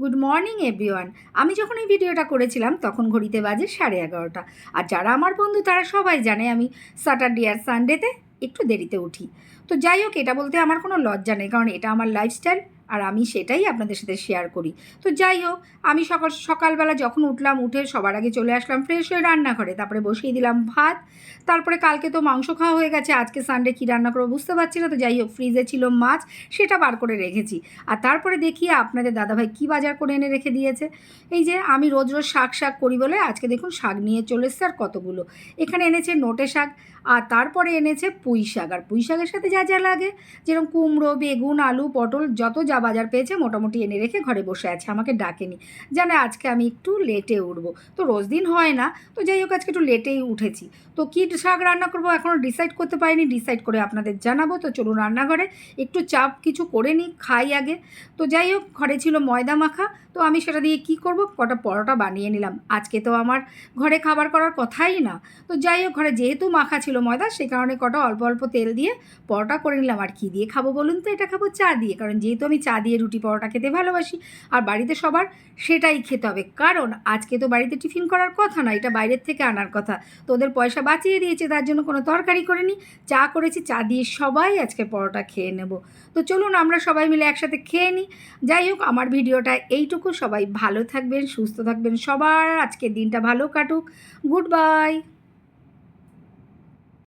Good morning everyone আমি যখন এই ভিডিওটা করেছিলাম, তখন ঘড়িতে বাজে সাড়ে এগারোটা। আর যারা আমার বন্ধু, তারা সবাই জানে আমি স্যাটারডে আর সানডেতে একটু দেরিতে উঠি। তো যাই হোক, এটা বলতে আমার কোনো লজ্জা নেই, কারণ এটা আমার লাইফস্টাইল আর আমি সেটাই আপনাদের সাথে শেয়ার করি। তো যাই হোক, আমি সকাল, সকালবেলা যখন উঠলাম, উঠে সবার আগে চলে আসলাম ফ্রেশ হয়ে রান্নাঘরে। তারপরে বসিয়ে দিলাম ভাত। তারপরে কালকে তো মাংস খাওয়া হয়ে গেছে, আজকে সানডে কী রান্না করব বুঝতে পারছি না। তো যাই হোক ফ্রিজে ছিল মাছ, সেটা বার করে রেখেছি। আর তারপরে দেখি আপনাদের দাদাভাই কী বাজার করে এনে রেখে দিয়েছে। এই যে আমি রোজ রোজ শাক শাক করি বলে আজকে দেখুন শাক নিয়ে চলে এসছে আর কতগুলো। এখানে এনেছে নোটে শাক আর তারপরে এনেছে পুঁই শাক। আর পুঁই শাকের সাথে যা যা লাগে, যেরকম কুমড়ো, বেগুন, আলু, পটল, যত যা বাজার পেয়েছে মোটামুটি এনে রেখে ঘরে বসে আছে, আমাকে ডাকেনি। জানে আজকে আমি একটু লেটে উঠবো। তো রোজ দিন হয় না, তো যাই হোক আজকে একটু লেটেই উঠেছি। তো কী শাক রান্না করব এখনও ডিসাইড করতে পারিনি ডিসাইড করে আপনাদের জানাব। তো চলুন রান্নাঘরে একটু চাপ কিছু করে নিই, খাই আগে। তো যাই হোক, ঘরে ছিল ময়দা মাখা, তো আমি সেটা দিয়ে কি করব? কটা পরোটা বানিয়ে নিলাম। আজকে তো আমার ঘরে খাবার করার কথাই না। তো যাই হোক, ঘরে যেহেতু মাখা ছিল ময়দা, সেই কারণে কটা অল্প অল্প তেল দিয়ে পরোটা করে নিলাম। আর কী দিয়ে খাব বলুন তো? এটা খাব চা দিয়ে, কারণ যেহেতু আমি চা দিয়ে রুটি পরোটা খেতে ভালোবাসি, আর বাড়িতে সবার সেটাই খেতে হবে। কারণ আজকে তো বাড়িতে টিফিন করার কথা না, এটা বাইরের থেকে আনার কথা। তো ওদের পয়সা বাঁচিয়ে দিয়েছে, তার জন্য কোনো তরকারি করিনি। চা করেছি, চা দিয়ে সবাই আজকে পরোটা খেয়ে নেব। তো চলুন, আমরা সবাই মিলে একসাথে খেয়ে নিই। যাই হোক, আমার ভিডিওটা এইটুকু। সবাই ভালো থাকবেন, সুস্থ থাকবেন, সবার আজকের দিনটা ভালো কাটুক। Good bye!